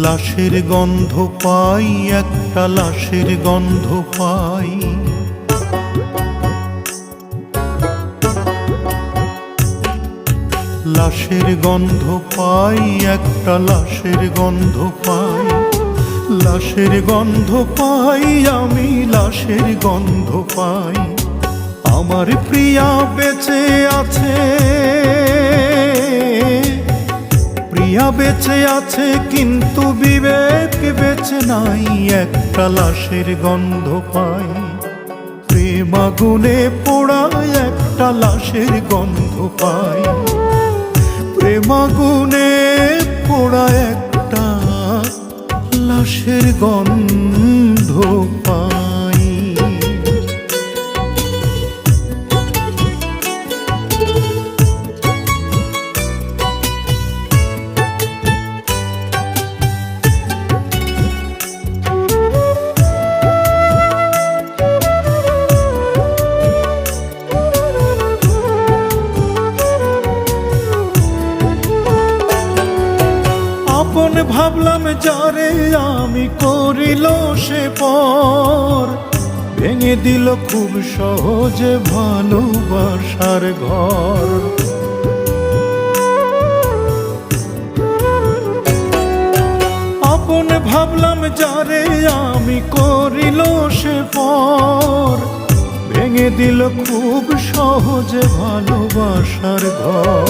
লাশের গন্ধ পাই, একটা লাশের গন্ধ পাই। লাশের গন্ধ পাই, একটা লাশের গন্ধ পাই। লাশের গন্ধ পাই, আমি লাশের গন্ধ পাই। আমার প্রিয়া বেঁচে আছে। প্রিয়া বেঁচে আছে, কিন্তু বিবেক বেঁচে নাই। একটা লাশের গন্ধ পাই, প্রেম আগুনে পোড়ায়, একটা লাশের গন্ধ পাই। প্রেম আগুনে পোড়া একটা লাশের গন্ধ পাই। ভাবলাম, যারে আমি করিল সে পর? ভেঙে দিল খুব সহজে ভালোবাসার ঘর। আপন ভাবলাম, যারে আমি করিল সে পর? ভেঙে দিল খুব সহজে ভালোবাসার ঘর।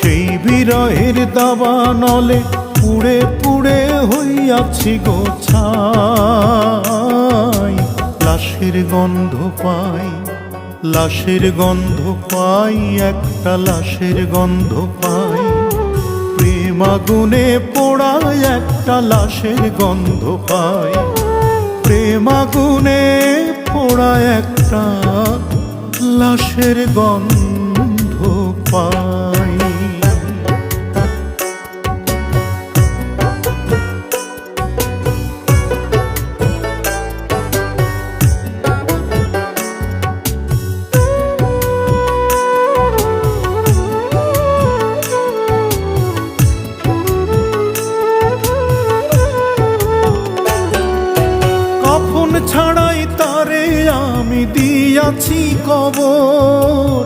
সেই বিরহের দাবা নলে পুড়ে পুড়ে হইয়াছি গোছাই লাশের গন্ধ পাই, লাশের গন্ধ পাই, একটা লাশের গন্ধ পাই। প্রেম আগুনে পোড়ায় একটা লাশের গন্ধ পাই। প্রেম আগুনে পোড়ায় একটা লাশের গন্ধ পাই। দিয়াছি কবর,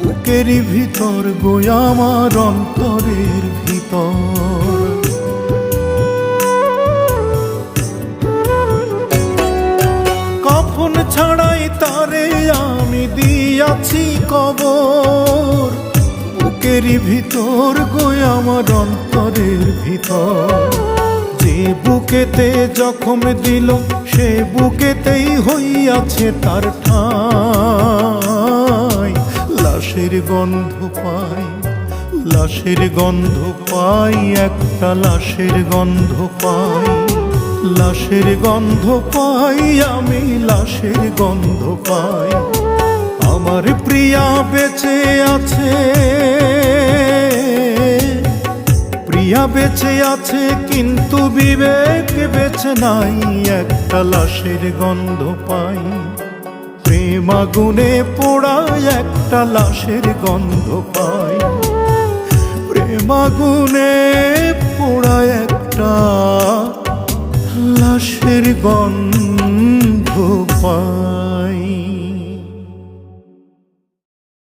বুকের ভিতর গো আমার অন্তরের ভিতর। কখন ছাড়াই তারে আমি দিয়াছি কবর, বুকের ভিতর গো আমার অন্তরের ভিতর। বুকেতে জখম দিল, সে বুকেতেই হইয়াছে তার ঠাই। লাশের গন্ধ পাই, লাশের গন্ধ পাই, একটা লাশের গন্ধ পাই। লাশের গন্ধ পাই, আমি লাশের গন্ধ পাই। আমার প্রিয়া বেঁচে আছে। প্রিয়া বেঁচে আছে, কিন্তু বিবেক বেঁচে নাই। একটা লাশের গন্ধ পাই। প্রেম আগুনে পোড়ায়, একটা লাশের গন্ধ পাই। প্রেম আগুনে পোড়ায়, একটা লাশের গন্ধ পাই।